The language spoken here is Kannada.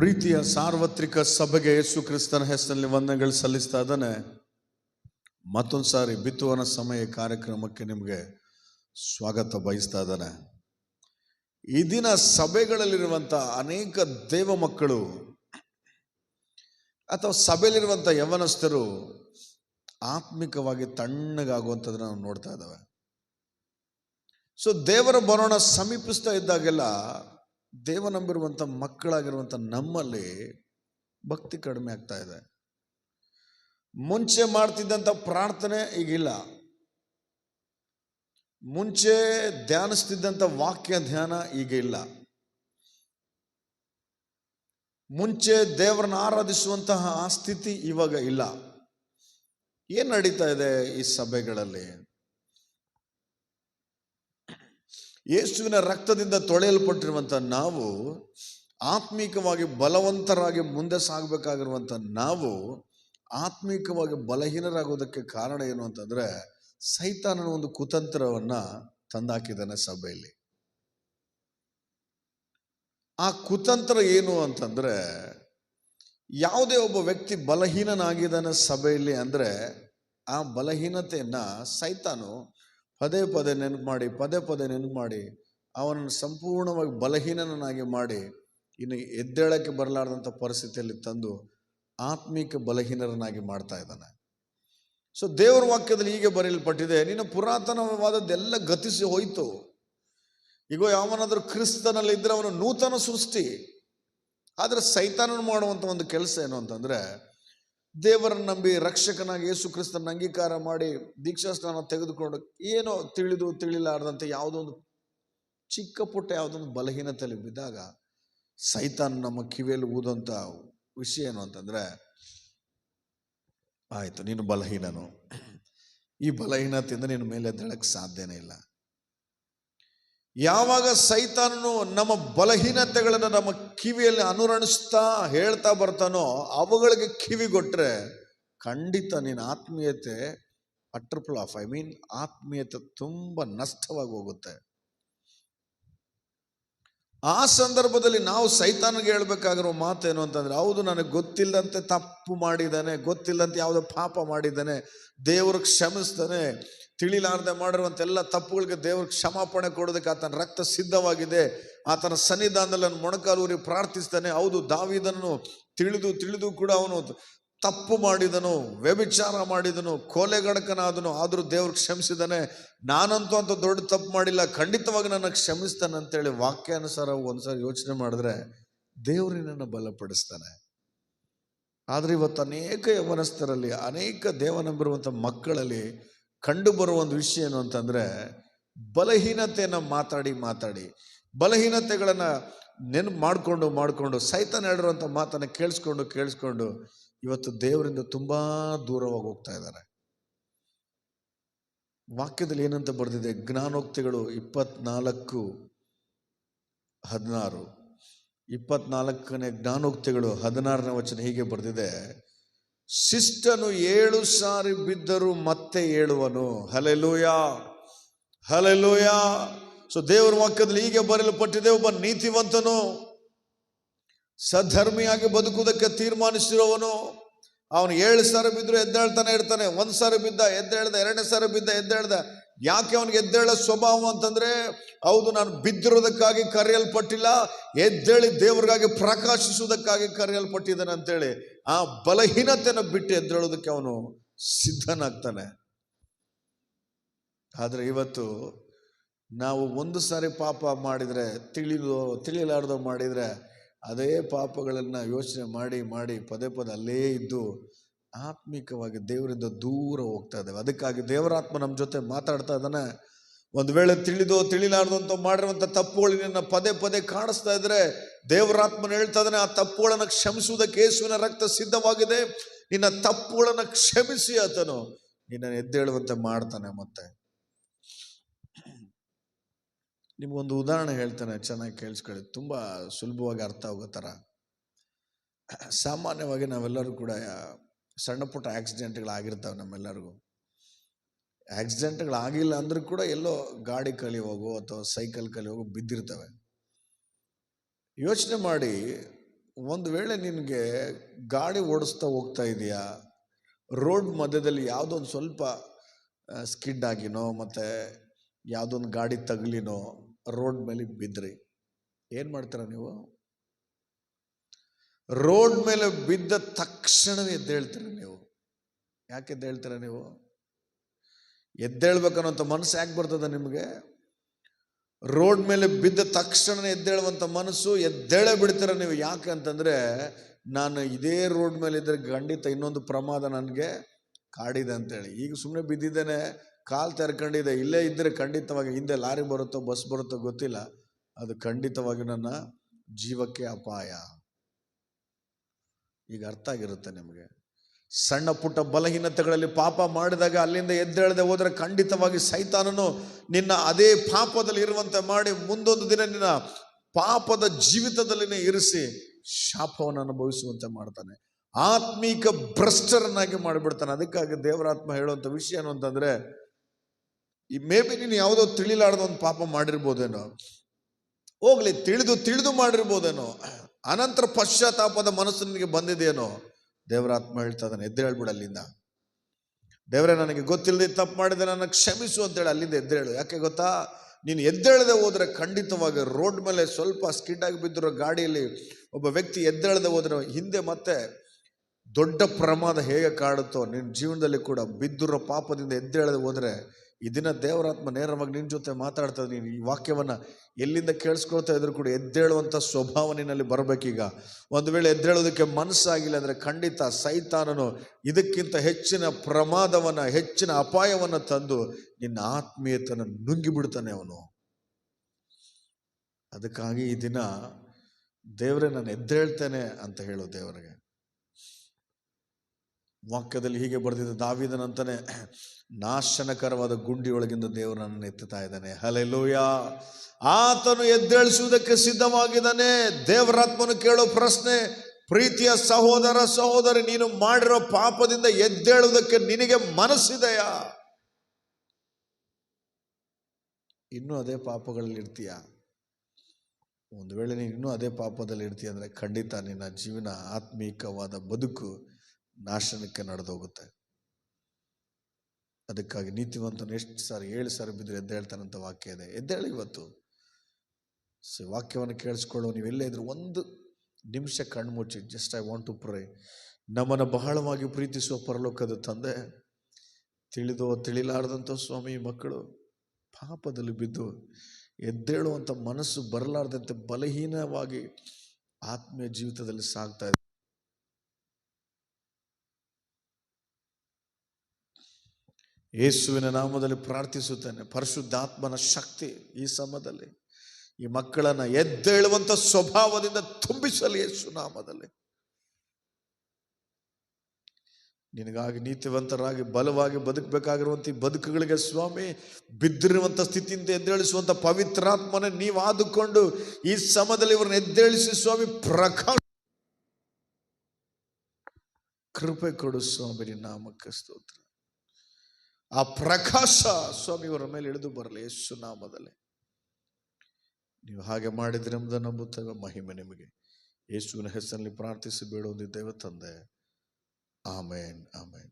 ಪ್ರೀತಿಯ ಸಾರ್ವತ್ರಿಕ ಸಭೆಗೆ ಯೇಸು ಕ್ರಿಸ್ತನ ಹೆಸರಿನಲ್ಲಿ ವಂದನೆಗಳು ಸಲ್ಲಿಸ್ತಾ ಇದ್ದಾನೆ. ಮತ್ತೊಂದು ಸಾರಿ ಬಿತ್ತುವನ ಸಮಯ ಕಾರ್ಯಕ್ರಮಕ್ಕೆ ನಿಮಗೆ ಸ್ವಾಗತ ಬಯಸ್ತಾ ಇದ್ದಾನೆ. ಈ ದಿನ ಸಭೆಗಳಲ್ಲಿರುವಂಥ ಅನೇಕ ದೇವ ಮಕ್ಕಳು ಅಥವಾ ಸಭೆಯಲ್ಲಿರುವಂಥ ಯವನಸ್ಥರು ಆತ್ಮಿಕವಾಗಿ ತಣ್ಣಗಾಗುವಂಥದ್ದನ್ನು ನಾವು ನೋಡ್ತಾ ಇದ್ದಾವೆ. ಸೊ ದೇವರ ಬರೋಣ ಸಮೀಪಿಸ್ತಾ ಇದ್ದಾಗೆಲ್ಲ ದೇವ ನಂಬಿರುವಂಥ ಮಕ್ಕಳಾಗಿರುವಂಥ ನಮ್ಮಲ್ಲಿ ಭಕ್ತಿ ಕಡಿಮೆ ಆಗ್ತಾ ಇದೆ. ಮುಂಚೆ ಮಾಡ್ತಿದ್ದಂಥ ಪ್ರಾರ್ಥನೆ ಈಗಿಲ್ಲ. ಮುಂಚೆ ಧ್ಯಾನಿಸ್ತಿದ್ದಂಥ ವಾಕ್ಯ ಧ್ಯಾನ ಈಗ ಇಲ್ಲ. ಮುಂಚೆ ದೇವರನ್ನ ಆರಾಧಿಸುವಂತಹ ಆ ಸ್ಥಿತಿ ಇವಾಗ ಇಲ್ಲ. ಏನು ನಡೀತಾ ಇದೆ ಈ ಸಭೆಗಳಲ್ಲಿ? ಯೇಸುವಿನ ರಕ್ತದಿಂದ ತೊಳೆಯಲ್ಪಟ್ಟಿರುವಂಥ ನಾವು, ಆತ್ಮೀಕವಾಗಿ ಬಲವಂತರಾಗಿ ಮುಂದೆ ಸಾಗಬೇಕಾಗಿರುವಂಥ ನಾವು, ಆತ್ಮೀಕವಾಗಿ ಬಲಹೀನರಾಗೋದಕ್ಕೆ ಕಾರಣ ಏನು ಅಂತಂದ್ರೆ, ಸೈತಾನನ ಒಂದು ಕುತಂತ್ರವನ್ನ ತಂದಾಕಿದ್ದಾನೆ ಸಭೆಯಲ್ಲಿ. ಆ ಕುತಂತ್ರ ಏನು ಅಂತಂದ್ರೆ, ಯಾವುದೇ ಒಬ್ಬ ವ್ಯಕ್ತಿ ಬಲಹೀನನಾಗಿದ್ದಾನೆ ಸಭೆಯಲ್ಲಿ ಅಂದ್ರೆ, ಆ ಬಲಹೀನತೆಯನ್ನು ಸೈತಾನು ಪದೇ ಪದೇ ನೆನಪು ಮಾಡಿ, ಪದೇ ಪದೇ ನೆನಪು ಮಾಡಿ, ಅವನನ್ನು ಸಂಪೂರ್ಣವಾಗಿ ಬಲಹೀನನಾಗಿ ಮಾಡಿ, ಇನ್ನು ಎದ್ದೇಳಕ್ಕೆ ಬರಲಾರ್ದಂಥ ಪರಿಸ್ಥಿತಿಯಲ್ಲಿ ತಂದು ಆತ್ಮೀಕ ಬಲಹೀನರನ್ನಾಗಿ ಮಾಡ್ತಾ ಇದ್ದಾನೆ. ಸೊ ದೇವರ ವಾಕ್ಯದಲ್ಲಿ ಹೀಗೆ ಬರೆಯಲ್ಪಟ್ಟಿದೆ, ನಿನ್ನ ಪುರಾತನವಾದದ್ದೆಲ್ಲ ಗತಿಸಿ ಹೋಯಿತು. ಈಗ ಯಾವನಾದರೂ ಕ್ರಿಸ್ತನಲ್ಲಿ ಇದ್ದರೆ ಅವನು ನೂತನ ಸೃಷ್ಟಿ. ಆದರೆ ಸೈತಾನನು ಮಾಡುವಂಥ ಒಂದು ಕೆಲಸ ಏನು ಅಂತಂದ್ರೆ ದೇವರನ್ನ ನಂಬಿ ರಕ್ಷಕನಾಗಿ ಯೇಸು ಕ್ರಿಸ್ತನ ಅಂಗೀಕಾರ ಮಾಡಿ ದೀಕ್ಷಾ ಸ್ನಾನ ತೆಗೆದುಕೊಂಡು ಏನೋ ತಿಳಿದು ತಿಳಿಲಾರ್ದಂತೆ ಯಾವುದೋ ಒಂದು ಚಿಕ್ಕ ಪುಟ್ಟ ಯಾವುದೊಂದು ಬಲಹೀನತೆಯಲ್ಲಿ ಬಿದ್ದಾಗ ಸೈತಾನ್ ನಮ್ಮ ಕಿವಿಯಲ್ಲಿ ಊದಂಥ ವಿಷಯ ಏನು ಅಂತಂದ್ರೆ, ಆಯ್ತು, ನೀನು ಬಲಹೀನನು. ಈ ಬಲಹೀನತೆಯಿಂದ ನೀನು ಮೇಲೆ ಎದ್ದೇಳಕ್ಕೆ ಸಾಧ್ಯನೇ ಇಲ್ಲ. ಯಾವಾಗ ಸೈತಾನನು ನಮ್ಮ ಬಲಹೀನತೆಗಳನ್ನು ನಮ್ಮ ಕಿವಿಯಲ್ಲಿ ಅನುರಣಿಸ್ತಾ ಹೇಳ್ತಾ ಬರ್ತಾನೋ ಅವುಗಳಿಗೆ ಕಿವಿ ಕೊಟ್ಟರೆ ಖಂಡಿತ ನಿನ್ನ ಆತ್ಮೀಯತೆ ಅಟ್ರಪಲ್ ಆಫ್, ಐ ಮೀನ್ ಆತ್ಮೀಯತೆ ತುಂಬ ನಷ್ಟವಾಗಿ ಹೋಗುತ್ತೆ. ಆ ಸಂದರ್ಭದಲ್ಲಿ ನಾವು ಸೈತಾನಿಗೆ ಹೇಳ್ಬೇಕಾಗಿರೋ ಮಾತೇನು ಅಂತಂದ್ರೆ, ಹೌದು ನನಗೆ ಗೊತ್ತಿಲ್ಲದಂತೆ ತಪ್ಪು ಮಾಡಿದ್ದಾನೆ ಗೊತ್ತಿಲ್ಲದಂತೆ ಯಾವುದೋ ಪಾಪ ಮಾಡಿದ್ದಾನೆ, ದೇವರು ಕ್ಷಮಿಸ್ತಾನೆ ತಿಳಿಲಾರ್ದೆ ಮಾಡಿರುವಂಥ ಎಲ್ಲ ತಪ್ಪುಗಳಿಗೆ ದೇವ್ರ ಕ್ಷಮಾಪಣೆ ಕೊಡೋದಕ್ಕೆ ಆತನ ರಕ್ತ ಸಿದ್ಧವಾಗಿದೆ. ಆತನ ಸನ್ನಿಧಾನದಲ್ಲಿ ನಾನು ಮೊಣಕಾಲೂರಿ ಪ್ರಾರ್ಥಿಸ್ತಾನೆ. ಹೌದು ದಾವಿದನು ತಿಳಿದು ತಿಳಿದು ಕೂಡ ಅವನು ತಪ್ಪು ಮಾಡಿದನು, ವ್ಯಭಿಚಾರ ಮಾಡಿದನು, ಕೊಲೆಗಡಕನಾದನು, ಆದರೂ ದೇವ್ರು ಕ್ಷಮಿಸಿದಾನೆ ನಾನಂತೂ ಅಂತ ದೊಡ್ಡ ತಪ್ಪು ಮಾಡಿಲ್ಲ, ಖಂಡಿತವಾಗಿ ನನ್ನ ಕ್ಷಮಿಸ್ತಾನೆ ಅಂತೇಳಿ ವಾಕ್ಯಾನುಸಾರ ಒಂದ್ಸರಿ ಯೋಚನೆ ಮಾಡಿದ್ರೆ ದೇವರಿನನ್ನು ಬಲಪಡಿಸ್ತಾನೆ. ಆದ್ರೆ ಇವತ್ತು ಅನೇಕ ಯವನಸ್ಥರಲ್ಲಿ, ಅನೇಕ ದೇವನಂಬಿರುವಂಥ ಮಕ್ಕಳಲ್ಲಿ ಕಂಡು ಬರುವ ಒಂದು ವಿಷಯ ಏನು ಅಂತಂದ್ರೆ, ಬಲಹೀನತೆಯನ್ನು ಮಾತಾಡಿ ಮಾತಾಡಿ, ಬಲಹೀನತೆಗಳನ್ನು ನೆನಪು ಮಾಡಿಕೊಂಡು ಮಾಡಿಕೊಂಡು, ಸೈತಾನ ಹೇಳಿರುವಂಥ ಮಾತನ್ನು ಕೇಳಿಸ್ಕೊಂಡು ಕೇಳಿಸ್ಕೊಂಡು, ಇವತ್ತು ದೇವರಿಂದ ತುಂಬಾ ದೂರವಾಗಿ ಹೋಗ್ತಾ ಇದ್ದಾರೆ. ವಾಕ್ಯದಲ್ಲಿ ಏನಂತ ಬರೆದಿದೆ? ಜ್ಞಾನೋಕ್ತಿಗಳು ಇಪ್ಪತ್ನಾಲ್ಕು, ಹದಿನಾರು. ಇಪ್ಪತ್ನಾಲ್ಕನೇ ಜ್ಞಾನೋಕ್ತಿಗಳು ಹದಿನಾರನೇ ವಚನ ಹೀಗೆ ಬರೆದಿದೆ. ಶಿಷ್ಟನು ಏಳು ಸಾರಿ ಬಿದ್ದರೂ ಮತ್ತೆ ಏಳುವನು. ಹಲೆಲೂಯ ಹಲೆಲೂಯ ಸೊ ದೇವರ ವಾಕ್ಯದಲ್ಲಿ ಹೀಗೆ ಬರೆಯಲ್ಪಟ್ಟಿದೆ, ಒಬ್ಬ ನೀತಿವಂತನು ಸದ್ಧರ್ಮಿಯಾಗಿ ಬದುಕುವುದಕ್ಕೆ ತೀರ್ಮಾನಿಸಿರುವವನು ಅವನು ಏಳು ಸಾರಿ ಬಿದ್ದರೂ ಎದ್ದೇಳ್ತಾನೆ, ಇರ್ತಾನೆ. ಒಂದು ಸಾರಿ ಬಿದ್ದ, ಎದ್ದೇಳ್ದ, ಎರಡನೇ ಸಾರಿ ಬಿದ್ದ, ಎದ್ದೇಳ್ದ. ಯಾಕೆ ಅವನಿಗೆ ಎದ್ದೇಳ ಸ್ವಭಾವ ಅಂತಂದ್ರೆ, ಹೌದು, ನಾನು ಬಿದ್ದಿರೋದಕ್ಕಾಗಿ ಕರೆಯಲ್ಪಟ್ಟಿಲ್ಲ, ಎದ್ದೇಳಿ ದೇವರಿಗಾಗಿ ಪ್ರಕಾಶಿಸುವುದಕ್ಕಾಗಿ ಕರೆಯಲ್ಪಟ್ಟಿದ್ದಾನೆ ಅಂತೇಳಿ. ಆ ಬಲಹೀನತೆಯನ್ನು ಬಿಟ್ಟು ಎದ್ದೇಳೋದಕ್ಕೆ ಅವನು ಸಿದ್ಧನಾಗ್ತಾನೆ. ಆದರೆ ಇವತ್ತು ನಾವು ಒಂದು ಸಾರಿ ಪಾಪ ಮಾಡಿದ್ರೆ ತಿಳಿದು ತಿಳಿಲಾರ್ದು ಮಾಡಿದ್ರೆ, ಅದೇ ಪಾಪಗಳನ್ನ ಯೋಚನೆ ಮಾಡಿ ಮಾಡಿ ಪದೇ ಪದೇ ಅಲ್ಲೇ ಇದ್ದು ಆತ್ಮಿಕವಾಗಿ ದೇವರಿಂದ ದೂರ ಹೋಗ್ತಾ ಇದ್ದೇವೆ. ಅದಕ್ಕಾಗಿ ದೇವರಾತ್ಮ ನಮ್ಮ ಜೊತೆ ಮಾತಾಡ್ತಾ ಇದ್ದಾನೆ. ಒಂದು ವೇಳೆ ತಿಳಿದು ತಿಳಿಲಾರ್ದು ಅಂತ ಮಾಡಿರುವಂಥ ತಪ್ಪುಗಳು ನಿನ್ನ ಪದೇ ಪದೇ ಕಾಣಿಸ್ತಾ ಇದ್ರೆ ದೇವರಾತ್ಮನ ಹೇಳ್ತಾ ಇದ್ದಾನೆ, ಆ ತಪ್ಪುಗಳನ್ನು ಕ್ಷಮಿಸುವುದಕ್ಕೆ ಯೇಸುವಿನ ರಕ್ತ ಸಿದ್ಧವಾಗಿದೆ. ನಿನ್ನ ತಪ್ಪುಗಳನ್ನು ಕ್ಷಮಿಸಿ ಆತನು. ನಿನ್ನನ್ನು ಎದ್ದೇಳುವಂತೆ ಮಾಡ್ತಾನೆ ಮತ್ತೆ. ನಿಮಗೊಂದು ಉದಾಹರಣೆ ಹೇಳ್ತಾನೆ, ಚೆನ್ನಾಗಿ ಕೇಳಿಸ್ಕೊಳ್ಳಿ. ತುಂಬ ಸುಲಭವಾಗಿ ಅರ್ಥ ಆಗೋ ಥರ. ಸಾಮಾನ್ಯವಾಗಿ ನಾವೆಲ್ಲರೂ ಕೂಡ ಸಣ್ಣ ಪುಟ್ಟ ಆಕ್ಸಿಡೆಂಟ್ಗಳಾಗಿರ್ತಾವೆ ನಮ್ಮೆಲ್ಲರಿಗೂ. ಆಕ್ಸಿಡೆಂಟ್ಗಳಾಗಿಲ್ಲ ಅಂದ್ರೂ ಕೂಡ ಎಲ್ಲೋ ಗಾಡಿ ಕಲಿಯೋಗೋ ಅಥವಾ ಸೈಕಲ್ ಕಲಿಯೋಗೋ ಬಿದ್ದಿರ್ತವೆ. ಯೋಚನೆ ಮಾಡಿ, ಒಂದು ವೇಳೆ ನಿನಗೆ ಗಾಡಿ ಓಡಿಸ್ತಾ ಹೋಗ್ತಾ ಇದೆಯಾ ರೋಡ್ ಮಧ್ಯದಲ್ಲಿ ಯಾವುದೋ ಒಂದು ಸ್ವಲ್ಪ ಸ್ಕಿಡ್ ಆಗಿನೋ ಮತ್ತು ಯಾವುದೋ ಒಂದು ಗಾಡಿ ತಗಲಿನೋ ರೋಡ್ ಮೇಲೆ ಬಿದ್ದ್ರಿ ಏನು ಮಾಡ್ತೀರ ನೀವು? ರೋಡ್ ಮೇಲೆ ಬಿದ್ದ ತಕ್ಷಣವೇ ಎದ್ದೇಳ್ತೀರ ನೀವು? ಯಾಕೆ ಎದ್ದೇಳ್ತೀರ ನೀವು? ಎದ್ದೇಳ್ಬೇಕನ್ನೋಂಥ ಮನಸ್ಸು ಯಾಕೆ ಬರ್ತದೆ ನಿಮಗೆ? ರೋಡ್ ಮೇಲೆ ಬಿದ್ದ ತಕ್ಷಣ ಎದ್ದೇಳುವಂಥ ಮನಸ್ಸು ಎದ್ದೇಳೆ ಬಿಡ್ತೀರ ನೀವು ಯಾಕೆ ಅಂತಂದರೆ ನಾನು ಇದೇ ರೋಡ್ ಮೇಲೆ ಇದ್ದರೆ ಖಂಡಿತ ಇನ್ನೊಂದು ಪ್ರಮಾದ ನನಗೆ ಕಾಡಿದೆ ಅಂತೇಳಿ. ಈಗ ಸುಮ್ಮನೆ ಬಿದ್ದಿದ್ದೇನೆ, ಕಾಲು ತೆರ್ಕೊಂಡಿದೆ, ಇಲ್ಲೇ ಇದ್ದರೆ ಖಂಡಿತವಾಗಿ ಹಿಂದೆ ಲಾರಿ ಬರುತ್ತೋ, ಬಸ್ ಬರುತ್ತೋ ಗೊತ್ತಿಲ್ಲ. ಅದು ಖಂಡಿತವಾಗಿ ನನ್ನ ಜೀವಕ್ಕೆ ಅಪಾಯ. ಈಗ ಅರ್ಥ ಆಗಿರುತ್ತೆ ನಿಮಗೆ? ಸಣ್ಣ ಪುಟ್ಟ ಬಲಹೀನತೆಗಳಲ್ಲಿ ಪಾಪ ಮಾಡಿದಾಗ ಅಲ್ಲಿಂದ ಎದ್ದೇಳದೆ ಹೋದರೆ ಖಂಡಿತವಾಗಿ ಸೈತಾನನು ನಿನ್ನ ಅದೇ ಪಾಪದಲ್ಲಿ ಇರುವಂತೆ ಮಾಡಿ ಮುಂದೊಂದು ದಿನ ನಿನ್ನ ಪಾಪದ ಜೀವಿತದಲ್ಲಿನೇ ಇರಿಸಿ ಶಾಪವನ್ನು ಅನುಭವಿಸುವಂತೆ ಮಾಡ್ತಾನೆ. ಆತ್ಮೀಕ ಭ್ರಷ್ಟರನ್ನಾಗಿ ಮಾಡಿಬಿಡ್ತಾನೆ. ಅದಕ್ಕಾಗಿ ದೇವರಾತ್ಮ ಹೇಳುವಂಥ ವಿಷಯ ಏನು ಅಂತಂದರೆ, ಈ ಮೇ ಬಿ ನೀನು ಯಾವುದೋ ತಿಳಿಲಾರ್ದ ಒಂದು ಪಾಪ ಮಾಡಿರ್ಬೋದೇನೋ, ಹೋಗ್ಲಿ, ತಿಳಿದು ತಿಳಿದು ಮಾಡಿರ್ಬೋದೇನೋ, ಅನಂತರ ಪಶ್ಚಾತ್ತಾಪದ ಮನಸ್ಸು ನಿನಗೆ ಬಂದಿದೆಯೇನೋ ದೇವರಾತ್ಮ ಹೇಳ್ತಾ ಇದ್ದಾನೆ ಎದ್ದೇಳ್ಬಿಡು ಅಲ್ಲಿಂದ. ದೇವರೇ, ನನಗೆ ಗೊತ್ತಿಲ್ಲದೆ ತಪ್ಪು ಮಾಡಿದೆ, ನನ್ನ ಕ್ಷಮಿಸು ಅಂತೇಳಿ ಅಲ್ಲಿಂದ ಎದ್ದೇಳು ಯಾಕೆ ಗೊತ್ತಾ? ನೀನು ಎದ್ದೇಳದೆ ಹೋದ್ರೆ ಖಂಡಿತವಾಗಿ ರೋಡ್ ಮೇಲೆ ಸ್ವಲ್ಪ ಸ್ಕಿಡ್ ಆಗಿ ಬಿದ್ದಿರೋ ಗಾಡಿಯಲ್ಲಿ ಒಬ್ಬ ವ್ಯಕ್ತಿ ಎದ್ದೇಳದೆ ಹೋದ್ರೆ ಹಿಂದೆ ಮತ್ತೆ ದೊಡ್ಡ ಪ್ರಮಾದ ಹೇಗೆ ಕಾಡುತ್ತೋ, ನಿನ್ನ ಜೀವನದಲ್ಲಿ ಕೂಡ ಬಿದ್ದಿರೋ ಪಾಪದಿಂದ ಎದ್ದೇಳದೆ ಹೋದ್ರೆ ಈ ದಿನ ದೇವರಾತ್ಮ ನೇರವಾಗಿ ನಿನ್ನ ಜೊತೆ ಮಾತಾಡ್ತಾ ನೀನು ಈ ವಾಕ್ಯವನ್ನು ಎಲ್ಲಿಂದ ಕೇಳಿಸ್ಕೊಳ್ತಾ ಇದ್ರು ಕೂಡ ಎದ್ದೇಳುವಂಥ ಸ್ವಭಾವ ನಿನ್ನಲ್ಲಿ ಬರಬೇಕೀಗ. ಒಂದು ವೇಳೆ ಎದ್ದೇಳೋದಕ್ಕೆ ಮನಸ್ಸಾಗಿಲ್ಲ ಅಂದರೆ ಖಂಡಿತ ಸೈತಾನನು ಇದಕ್ಕಿಂತ ಹೆಚ್ಚಿನ ಪ್ರಮಾದವನ್ನು, ಹೆಚ್ಚಿನ ಅಪಾಯವನ್ನು ತಂದು ನಿನ್ನ ಆತ್ಮೀಯತನ ನುಂಗಿಬಿಡ್ತಾನೆ ಅವನು. ಅದಕ್ಕಾಗಿ ಈ ದಿನ ದೇವರೇ, ನಾನು ಎದ್ದೇಳ್ತೇನೆ ಅಂತ ಹೇಳು ದೇವರಿಗೆ. ವಾಕ್ಯದಲ್ಲಿ ಹೀಗೆ ಬರೆದಿದ್ದ ದಾವಿದನಂತಾನೆ ನಾಶನಕರವಾದ ಗುಂಡಿಯೊಳಗಿಂದ ದೇವರು ನನ್ನನ್ನು ಎತ್ತುತ್ತಾ ಇದ್ದಾನೆ. ಹಲೆಲೂಯ ಆತನು ಎದ್ದೇಳಿಸುವುದಕ್ಕೆ ಸಿದ್ಧವಾಗಿದ್ದಾನೆ. ದೇವರಾತ್ಮನು ಕೇಳೋ ಪ್ರಶ್ನೆ, ಪ್ರೀತಿಯ ಸಹೋದರ, ಸಹೋದರಿ, ನೀನು ಮಾಡಿರೋ ಪಾಪದಿಂದ ಎದ್ದೇಳುವುದಕ್ಕೆ ನಿನಗೆ ಮನಸ್ಸಿದೆಯಾ? ಇನ್ನೂ ಅದೇ ಪಾಪಗಳಲ್ಲಿ ಇರ್ತೀಯ? ಒಂದು ವೇಳೆ ನೀನು ಇನ್ನೂ ಅದೇ ಪಾಪದಲ್ಲಿ ಇರ್ತೀಯ ಅಂದರೆ ಖಂಡಿತ ನಿನ್ನ ಜೀವನ ಆತ್ಮೀಕವಾದ ಬದುಕು ನಾಶನಕ್ಕೆ ನಡೆದೋಗುತ್ತೆ. ಅದಕ್ಕಾಗಿ ನೀತಿವಂತನು ಎಷ್ಟು ಸಾರಿ, ಏಳು ಸಾರಿ ಬಿದ್ದರೆ ಎದ್ದೇಳ್ತಾನಂತ ವಾಕ್ಯ ಇದೆ. ಎದ್ದೇಳಿ ಇವತ್ತು. ಸೊ ವಾಕ್ಯವನ್ನು ಕೇಳಿಸ್ಕೊಳ್ಳೋ ನೀವೆಲ್ಲೇ ಇದ್ರು ಒಂದು ನಿಮಿಷ ಕಣ್ಮುಚ್ಚಿ just I want to pray ನಮ್ಮನ್ನು ಬಹಳವಾಗಿ ಪ್ರೀತಿಸುವ ಪರಲೋಕದ ತಂದೆ, ತಿಳಿದೋ ತಿಳಿಲಾರದಂಥ ಸ್ವಾಮಿ ಮಕ್ಕಳು, ಪಾಪದಲ್ಲಿ ಬಿದ್ದು ಎದ್ದೇಳುವಂಥ ಮನಸ್ಸು ಬರಲಾರದಂತೆ ಬಲಹೀನವಾಗಿ ಆತ್ಮೀಯ ಜೀವಿತದಲ್ಲಿ ಸಾಗ್ತಾ ಇದೆ. ಯೇಸುವಿನ ನಾಮದಲ್ಲಿ ಪ್ರಾರ್ಥಿಸುತ್ತೇನೆ. ಪರಿಶುದ್ಧಾತ್ಮನ ಶಕ್ತಿ ಈ ಸಮಯದಲ್ಲಿ. ಈ ಮಕ್ಕಳನ್ನ ಎದ್ದೇಳುವಂಥ ಸ್ವಭಾವದಿಂದ ತುಂಬಿಸಲಿ ಯೇಸು ನಾಮದಲ್ಲಿ. ನಿನಗಾಗಿ ನೀತಿವಂತರಾಗಿ, ಬಲವಾಗಿ ಬದುಕಬೇಕಾಗಿರುವಂಥ ಈ ಬದುಕುಗಳಿಗೆ ಸ್ವಾಮಿ ಬಿದ್ದಿರುವಂಥ ಸ್ಥಿತಿಯಿಂದ ಎದ್ದೇಳಿಸುವಂಥ ಪವಿತ್ರಾತ್ಮನ ನೀವು ಆದುಕೊಂಡು ಈ ಸಮಯದಲ್ಲಿ ಇವರನ್ನ ಎದ್ದೇಳಿಸಿ ಸ್ವಾಮಿ, ಪ್ರಕಾಶ ಕೃಪೆ ಕೊಡು ಸ್ವಾಮಿ ನಾಮಕ್ಕೆ ಸ್ತೋತ್ರ. ಆ ಪ್ರಕಾಶ ಸ್ವಾಮಿ ಇವರ ಮೇಲೆ ಇಳಿದು ಬರಲಿ ಯೇಸು ನಾಮದಲ್ಲಿ. ನೀವು ಹಾಗೆ ಮಾಡಿದ್ರೆ ಎಂಬುದನ್ನು ನಂಬುತ್ತೇವೆ ಮಹಿಮೆ ನಿಮಗೆ. ಯೇಸುವಿನ ಹೆಸರಲ್ಲಿ ಪ್ರಾರ್ಥಿಸಿ ಬೇಡೊಂದಿದ್ದೇವೆ ತಂದೆ. ಆಮೇನ್ ಆಮೇನ್.